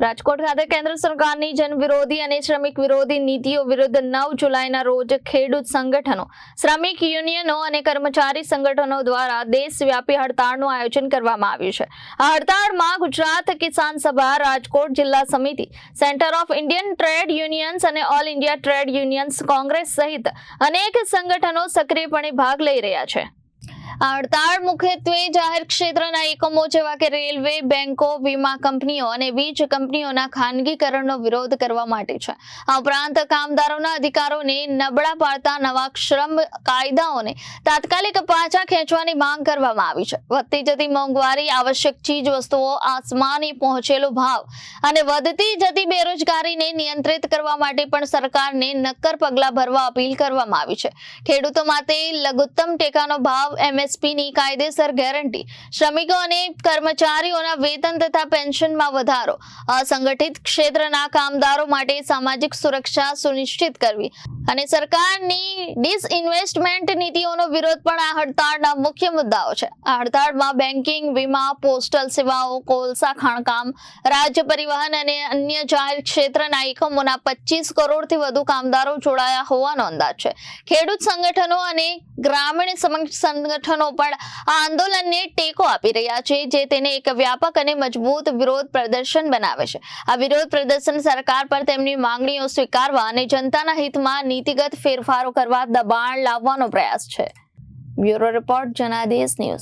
રાજકોટ ખાતે કેન્દ્ર સરકારની જન વિરોધી અને શ્રમિક વિરોધી નીતિઓ વિરુદ્ધ નવ જુલાઈના રોજ ખેડૂત સંગઠનો, શ્રમિક યુનિયનો અને કર્મચારી સંગઠનો દ્વારા દેશવ્યાપી હડતાળનું આયોજન કરવામાં આવ્યું છે. આ હડતાળમાં ગુજરાત કિસાન સભા, રાજકોટ જિલ્લા સમિતિ, centre of Indian trade unions અને all India trade unions congress સહિત અનેક સંગઠનો સક્રિયપણે ભાગ લઈ રહ્યા છે. હડતાળ મુખ્યત્વે જાહેર ક્ષેત્રના એકમો જેવા કે રેલવે, બેંકો, વીમા કંપનીઓ અને વીજ કંપનીઓના ખાનગીકરણનો વિરોધ કરવા માટે છે. આ ઉપરાંત કામદારોના અધિકારોને નબળા પાડતા નવા શ્રમ કાયદાઓને તાત્કાલિક પાછા ખેંચવાની માંગ કરવામાં આવી છે. વધતી જતી મોંઘવારી, આવશ્યક ચીજ વસ્તુઓ, આસમાની પહોંચેલો ભાવ અને વધતી જતી બેરોજગારીને નિયંત્રિત કરવા માટે પણ સરકારને નક્કર પગલાં ભરવા અપીલ કરવામાં આવી છે. ખેડૂતો માટે લઘુત્તમ ટેકાનો ભાવ MSP ની કાયદેસર ગેરંટી, શ્રમિકો અને કર્મચારીઓના વેતન તથા પેન્શનમાં વધારો, અસંગઠિત ક્ષેત્રના કામદારો માટે સામાજિક સુરક્ષા સુનિશ્ચિત કરવી અને સરકારની ડિસઇન્વેસ્ટમેન્ટ નીતિઓનો વિરોધ પણ આ હડતાળના મુખ્ય મુદ્દાઓ છે. આ હડતાળમાં બેન્કિંગ વીમા પોસ્ટલ સેવાઓ કોલસા ખાણકામ, રાજ્ય પરિવહન અને અન્ય જાહેર ક્ષેત્રના એકમોના પચીસ કરોડથી વધુ કામદારો જોડાયા હોવાનો અંદાજ છે. ખેડૂત સંગઠનો અને ગ્રામીણ સંગઠનો પણ આ આંદોલનને ટેકો આપી રહ્યા છે, જે તેને એક વ્યાપક અને મજબૂત વિરોધ પ્રદર્શન બનાવે છે. આ વિરોધ પ્રદર્શન સરકાર પર તેમની માંગણીઓ સ્વીકારવા અને જનતાના હિતમાં નીતિગત ફેરફારો કરવા દબાણ લાવવાનો પ્રયાસ છે. Bureau report Janadesh news.